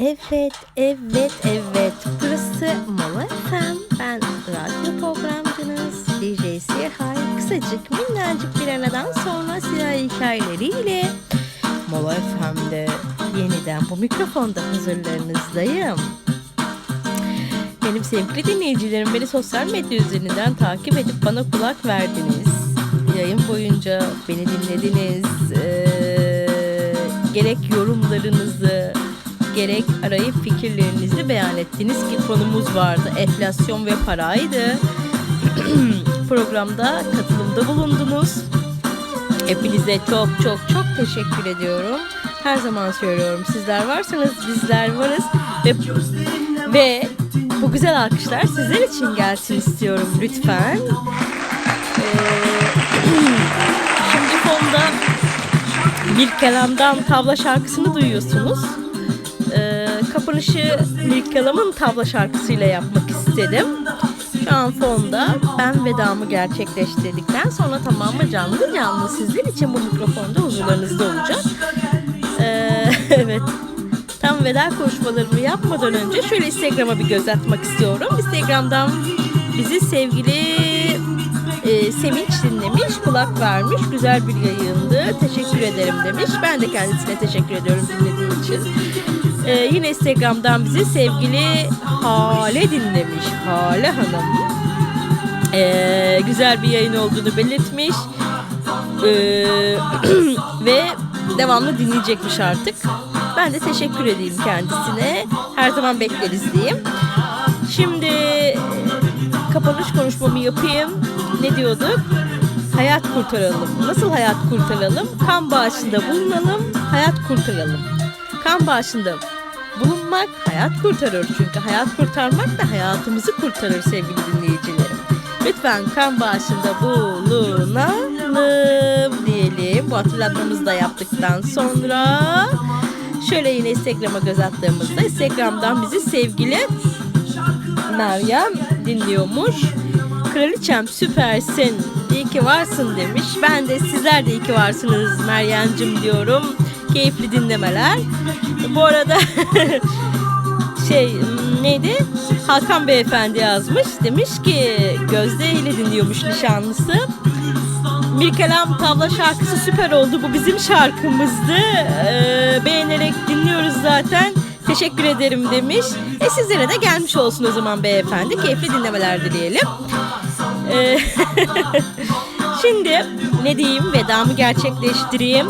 Evet, evet, evet. Burası Mola FM. Ben radyo programcınız DJ Sihay. Kısacık minnacık bir aradan sonra silah hikayeleriyle Mola FM'de yeniden bu mikrofonda huzurlarınızdayım. Benim sevgili dinleyicilerim beni sosyal medya üzerinden takip edip bana kulak verdiniz. Yayın boyunca beni dinlediniz. Ee, gerek yorumlarınızı, gerek arayıp fikirlerinizi beyan ettiniz ki konumuz vardı. Enflasyon ve paraydı. Programda katılımda bulundunuz. Hepinize çok çok çok teşekkür ediyorum. Her zaman söylüyorum sizler varsanız bizler varız ve ve bu güzel alkışlar sizler için gelsin istiyorum lütfen. Ee, şimdi fonda bir kelamdan tavla şarkısını duyuyorsunuz. Kapanışı bir kelamın tavla şarkısıyla yapmak istedim. Şu an fonda ben vedamı gerçekleştirdikten sonra tamamı canlı canlı sizler için bu mikrofonda huzurlarınızda olacak. Ee, evet. Tam veda konuşmalarımı yapmadan önce şöyle Instagram'a bir göz atmak istiyorum. Instagram'dan bizi sevgili e, Sevinç dinlemiş, kulak vermiş. Güzel bir yayındı. Teşekkür ederim demiş. Ben de kendisine teşekkür ediyorum dinlediği için. E, yine Instagram'dan bizi sevgili Hale dinlemiş. Hale Hanım. E, güzel bir yayın olduğunu belirtmiş. E, ve devamlı dinleyecekmiş artık. Ben de teşekkür edeyim kendisine. Her zaman bekleriz diyeyim. Şimdi kapanış konuşmamı yapayım. Ne diyorduk? Hayat kurtaralım. Nasıl hayat kurtaralım? Kan bağışında bulunalım, hayat kurtaralım. Kan bağışında bulunmak hayat kurtarır. Çünkü hayat kurtarmak da hayatımızı kurtarır sevgili dinleyicilerim. Lütfen kan bağışında bulunalım diyelim. Bu hatırlatmamızı da yaptıktan sonra şöyle yine Instagram'a göz attığımızda Instagram'dan bizi sevgili Meryem dinliyormuş. Kraliçem süpersin. İyi ki varsın demiş. Ben de sizler de iyi ki varsınız Meryem'cim diyorum. Keyifli dinlemeler. Bu arada şey neydi? Hakan Beyefendi yazmış. Demiş ki Gözde ile dinliyormuş nişanlısı. Bir kelam tavla şarkısı süper oldu. Bu bizim şarkımızdı. Ee, beğenerek dinliyoruz zaten. Teşekkür ederim demiş. E sizlere de gelmiş olsun o zaman beyefendi. Keyifli dinlemeler dileyelim. Ee, Şimdi ne diyeyim vedamı gerçekleştireyim.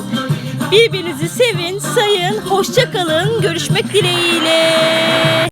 Birbirinizi sevin, sayın, hoşça kalın. Görüşmek dileğiyle.